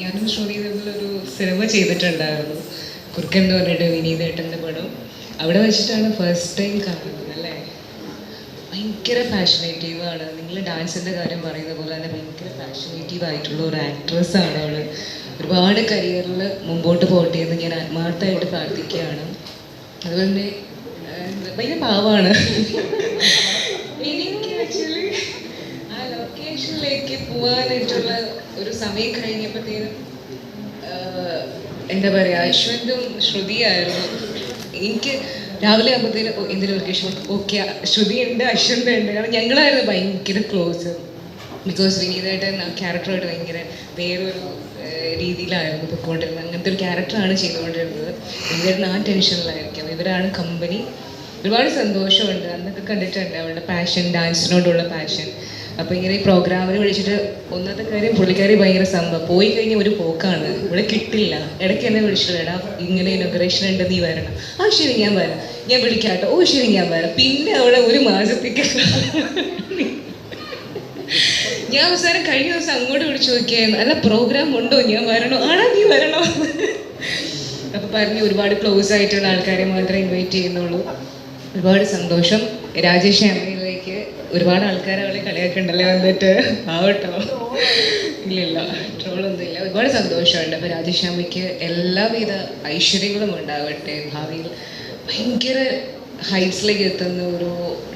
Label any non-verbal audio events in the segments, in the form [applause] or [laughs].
ഞാനും ശ്രുതി തമ്മിലൊരു സിനിമ ചെയ്തിട്ടുണ്ടായിരുന്നു. കുറുക്കൻ എന്ന് പറഞ്ഞിട്ട് വിനീതേട്ടന്റെ പടം. അവിടെ വെച്ചിട്ടാണ് ഫസ്റ്റ് ടൈം കാണുന്നത് അല്ലേ? ഭയങ്കര ഫാഷനേറ്റീവ് ആണ്. നിങ്ങൾ ഡാൻസിന്റെ കാര്യം പറയുന്ന പോലെ തന്നെ ഭയങ്കര ഫാഷനേറ്റീവ് ആയിട്ടുള്ള ഒരു ആക്ട്രസ് ആണ് അവൾ ഒരുപാട് കരിയറിൽ മുമ്പോട്ട് പോട്ടെ എന്ന് ഞാൻ ആത്മാർത്ഥമായിട്ട് പ്രാർത്ഥിക്കുകയാണ്. അതുപോലെ തന്നെ ഭയങ്കര പാവമാണ് [laughs] എനിക്ക് ലൊക്കേഷനിലേക്ക് പോകാനായിട്ടുള്ള ഒരു സമയം കഴിഞ്ഞപ്പോഴത്തേനും എന്താ പറയുക അശ്വന്തും ശ്രുതിയായിരുന്നു. എനിക്ക് രാവിലെ ആകുമ്പോഴത്തേനും എന്തെങ്കിലും ഒരു ലൊക്കേഷൻ ഓക്കെ ശ്രുതി ഉണ്ട് അശ്വന്ത് ഉണ്ട്. കാരണം ഞങ്ങളായിരുന്നു ഭയങ്കര ക്ലോസ്. ബിക്കോസ് വിനീതായിട്ട് ക്യാരക്ടറായിട്ട് ഭയങ്കര വേറൊരു രീതിയിലായിരുന്നു പൊയ്ക്കൊണ്ടിരുന്നത് അങ്ങനത്തെ ഒരു ക്യാരക്ടറാണ് ചെയ്തുകൊണ്ടിരുന്നത്. ഇവരുടെ ആ ടെൻഷനിലായിരിക്കും. ഇവരാണ് കമ്പനി ഒരുപാട് സന്തോഷമുണ്ട്. അന്നൊക്കെ കണ്ടിട്ടുണ്ട് അവളുടെ പാഷൻ ഡാൻസിനോടുള്ള പാഷൻ അപ്പോൾ ഇങ്ങനെ ഈ പ്രോഗ്രാമിന് വിളിച്ചിട്ട് ഒന്നത്തെ കാര്യം പുള്ളിക്കാരി ഭയങ്കര സംഭവം. പോയി കഴിഞ്ഞ ഒരു പോക്കാണ്. ഇവിടെ കിട്ടില്ല. ഇടയ്ക്ക് എന്നെ വിളിച്ചിട്ട് എടാ ഇങ്ങനെ ഇനോഗ്രേഷൻ ഉണ്ട് നീ വരണം. ആ ശരി ഞാൻ വരാം. ഞാൻ വിളിക്കാട്ടോ. ഓ ശരി ഞാൻ വരാം. പിന്നെ അവിടെ ഒരു മാസത്തേക്ക് [laughs] ഞാൻ അവസാനം കഴിഞ്ഞ ദിവസം അങ്ങോട്ട് വിളിച്ചു നോക്കിയായിരുന്നു അല്ല പ്രോഗ്രാം ഉണ്ടോ? ഞാൻ വരണോ? ആണോ നീ വരണോ? [laughs] അപ്പൊ പറഞ്ഞു ഒരുപാട് ക്ലോസ് ആയിട്ടുള്ള ആൾക്കാരെ മാത്രമേ ഇൻവൈറ്റ് ചെയ്യുന്നുള്ളൂ. ഒരുപാട് സന്തോഷം. രാജേഷ് അമ്മയിലേക്ക് ഒരുപാട് ആൾക്കാർ അവളെ കളിയാക്കണ്ടല്ലേ വന്നിട്ട്? ആവട്ടോ ഒന്നും ഇല്ല ഒരുപാട് സന്തോഷമുണ്ട്. അപ്പോൾ രാജശ്യാമയ്ക്ക് എല്ലാവിധ ഐശ്വര്യങ്ങളും ഉണ്ടാവട്ടെ. ഭാവിയിൽ ഭയങ്കര ഹൈറ്റ്സിലേക്ക് എത്തുന്ന ഒരു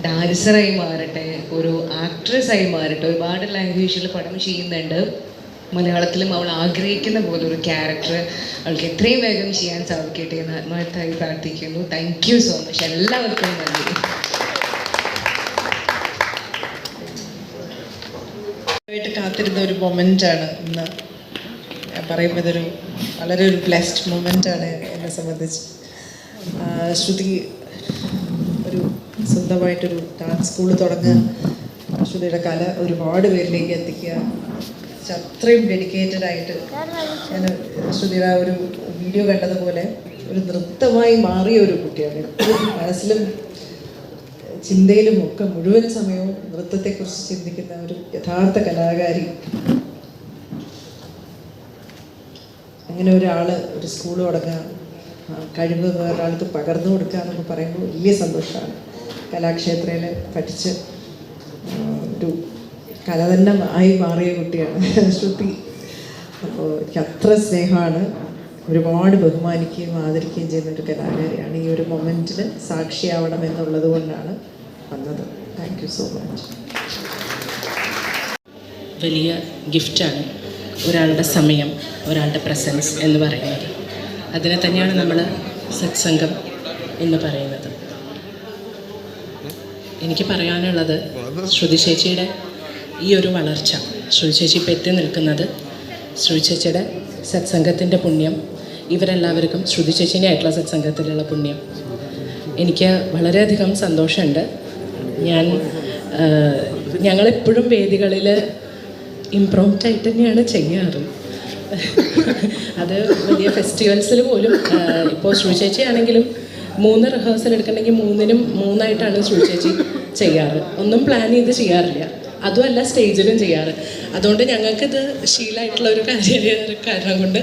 ഡാൻസറായി മാറട്ടെ. ഒരു ആക്ട്രസ്സായി മാറട്ടെ. ഒരുപാട് ലാംഗ്വേജിൽ പടം ചെയ്യുന്നുണ്ട്. മലയാളത്തിലും അവൾ ആഗ്രഹിക്കുന്ന പോലെ ഒരു ക്യാരക്ടർ അവൾക്ക് എത്രയും വേഗം ചെയ്യാൻ സാധിക്കട്ടെ എന്ന് ആത്മാർത്ഥമായി പ്രാർത്ഥിക്കുന്നു. താങ്ക് യു സോ മച്ച് എല്ലാവർക്കും നന്ദി. ആയിട്ട് കാത്തിരുന്ന ഒരു മൊമെന്റ് ആണ് ഇന്ന്. ഞാൻ പറയുമ്പോൾ ഇതൊരു വളരെ ഒരു ബ്ലെസ്ഡ് ആണ് എന്നെ സംബന്ധിച്ച്. ശ്രുതി ഒരു സ്വന്തമായിട്ടൊരു ഡാൻസ് സ്കൂൾ തുടങ്ങുക. ശ്രുതിയുടെ കല ഒരുപാട് പേരിലേക്ക് എത്തിക്കുക. അത്രയും ഡെഡിക്കേറ്റഡ് ആയിട്ട് ഞാൻ ശ്രുതിയുടെ ഒരു വീഡിയോ കണ്ടതുപോലെ ഒരു നൃത്തമായി മാറിയ ഒരു കുട്ടിയാണ്. മനസ്സിലും ചിന്തയിലും ഒക്കെ മുഴുവൻ സമയവും നൃത്തത്തെക്കുറിച്ച് ചിന്തിക്കുന്ന ഒരു യഥാർത്ഥ കലാകാരി. അങ്ങനെ ഒരാൾ ഒരു സ്കൂൾ തുടങ്ങുക കഴിവ് വേറൊരാൾക്ക് പകർന്നു കൊടുക്കുക എന്നൊക്കെ പറയുമ്പോൾ വലിയ സന്തോഷമാണ്. കലാക്ഷേത്രയിൽ പഠിച്ച് ഒരു കല തന്നെ ആയി മാറിയ കുട്ടിയാണ് [laughs] ശ്രുതി. അപ്പോൾ എനിക്ക് അത്ര സ്നേഹമാണ്. ഒരുപാട് ബഹുമാനിക്കുകയും ആദരിക്കുകയും ചെയ്യുന്ന ഒരു കലാകാരിയാണ് ഈ ഒരു മൊമെന്റിൽ സാക്ഷിയാവണം എന്നുള്ളത് കൊണ്ടാണ് വന്നത്. താങ്ക് സോ മച്ച് വലിയ ഗിഫ്റ്റാണ് ഒരാളുടെ സമയം ഒരാളുടെ പ്രസൻസ് എന്ന് പറയുന്നത്. അതിനെ തന്നെയാണ് നമ്മൾ സത്സംഗം എന്ന് പറയുന്നത്. എനിക്ക് പറയാനുള്ളത് ശ്രുതി ഈ ഒരു വളർച്ച ശ്രുതി ചേച്ചി എത്തി നിൽക്കുന്നത് ശ്രുതി സത്സംഗത്തിന്റെ പുണ്യം. ഇവരെല്ലാവർക്കും ശ്രുതി ചേച്ചീന്റെ സത്സംഗത്തിലുള്ള പുണ്യം. എനിക്ക് വളരെയധികം സന്തോഷമുണ്ട്. ഞാൻ ഞങ്ങളെപ്പോഴും വേദികളിൽ ഇംപ്രോംപ്റ്റ് ആയിട്ട് തന്നെയാണ് ചെയ്യാറ്. അത് വലിയ ഫെസ്റ്റിവൽസിൽ പോലും ഇപ്പോൾ ശ്രുതി ചേച്ചി ആണെങ്കിലും മൂന്ന് റിഹേഴ്സൽ എടുക്കണമെങ്കിൽ മൂന്നിനും മൂന്നായിട്ടാണ് ശ്രുതി ചേച്ചി ചെയ്യാറ്. ഒന്നും പ്ലാൻ ചെയ്ത് ചെയ്യാറില്ല. അതുമല്ല സ്റ്റേജിലും ചെയ്യാറ്. അതുകൊണ്ട് ഞങ്ങൾക്കിത് ശീലമായിട്ടുള്ള ഒരു കാര്യം കാരണം കൊണ്ട്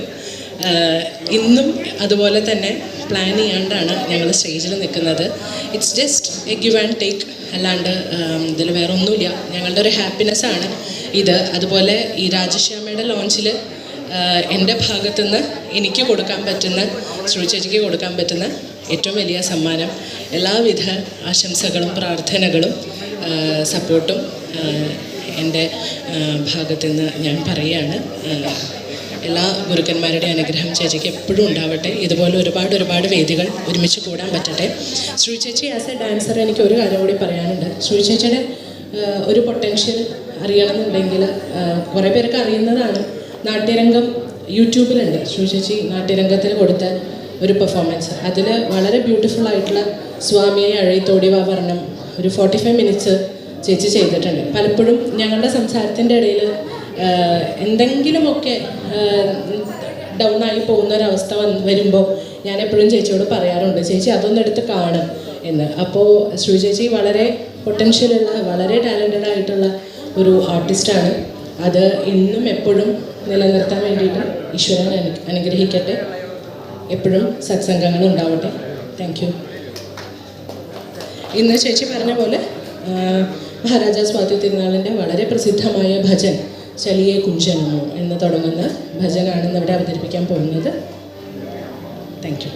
ഇന്നും അതുപോലെ തന്നെ പ്ലാൻ ചെയ്യാണ്ടാണ് ഞങ്ങൾ സ്റ്റേജിൽ നിൽക്കുന്നത് it's just a give and take അല്ലാണ്ട് ഇതിൽ വേറെ ഒന്നുമില്ല ഞങ്ങളുടെ ഒരു ഹാപ്പിനെസ് ആണ് ഇത്. അതുപോലെ ഈ രാജശ്യാമയുടെ ലോഞ്ചിൽ എന്റെ ഭാഗത്തുനിന്ന് എനിക്ക് കൊടുക്കാൻ പറ്റുന്ന ശ്രീചേച്ചിക്ക് കൊടുക്കാൻ പറ്റുന്ന ഏറ്റവും വലിയ സമ്മാനം. എല്ലാവിധ ആശംസകളും പ്രാർത്ഥനകളും സപ്പോർട്ടും എന്റെ ഭാഗത്തുനിന്ന് ഞാൻ പറയുകയാണ്. എല്ലാ ഗുരുക്കന്മാരുടെ അനുഗ്രഹം ചേച്ചിക്ക് എപ്പോഴും ഉണ്ടാവട്ടെ. ഇതുപോലെ ഒരുപാട് ഒരുപാട് വേദികൾ ഒരുമിച്ച് കൂടാൻ പറ്റട്ടെ. ശ്രീ ചേച്ചി ആസ് എ ഡാൻസർ എനിക്ക് ഒരു കാര്യം കൂടി പറയാനുണ്ട്. ശ്രീ ചേച്ചിയുടെ ഒരു പൊട്ടൻഷ്യൽ അറിയണമെന്നുണ്ടെങ്കിൽ കുറേ പേർക്ക് അറിയുന്നതാണ്. നാട്യരംഗം യൂട്യൂബിലുണ്ട്. ശ്രീ ചേച്ചി നാട്യരംഗത്തിൽ കൊടുത്ത ഒരു പെർഫോമൻസ് അതിൽ വളരെ ബ്യൂട്ടിഫുൾ ആയിട്ടുള്ള സ്വാമിയെ അഴയിത്തോടി വാ വർണം ഒരു ഫോർട്ടി ഫൈവ് മിനിറ്റ്സ് ചേച്ചി ചെയ്തിട്ടുണ്ട്. പലപ്പോഴും ഞങ്ങളുടെ സംസാരത്തിന്റെ ഇടയിൽ എന്തെങ്കിലുമൊക്കെ ഡൗൺ ആയി പോകുന്ന ഒരവസ്ഥ വരുമ്പോൾ ഞാൻ എപ്പോഴും ചേച്ചിയോട് പറയാറുണ്ട് ചേച്ചി അതൊന്നും എടുത്ത് കാണും എന്ന്. അപ്പോൾ ശ്രീ ചേച്ചി വളരെ പൊട്ടൻഷ്യലുള്ള വളരെ ടാലന്റഡ് ആയിട്ടുള്ള ഒരു ആർട്ടിസ്റ്റാണ് അത് ഇന്നും എപ്പോഴും നിലനിർത്താൻ വേണ്ടിയിട്ട് ഈശ്വരൻ അനു അനുഗ്രഹിക്കട്ടെ. എപ്പോഴും സത്സംഗങ്ങൾ ഉണ്ടാവട്ടെ. താങ്ക് യു ഇന്ന് ചേച്ചി പറഞ്ഞ പോലെ മഹാരാജാ സ്വാതി തിരുനാളിന്റെ വളരെ പ്രസിദ്ധമായ ഭജൻ ചലിയെ കുഞ്ചനമോ എന്ന് തുടങ്ങുന്ന ഭജനാണ് ഇവിടെ അവതരിപ്പിക്കാൻ പോകുന്നത്. Thank you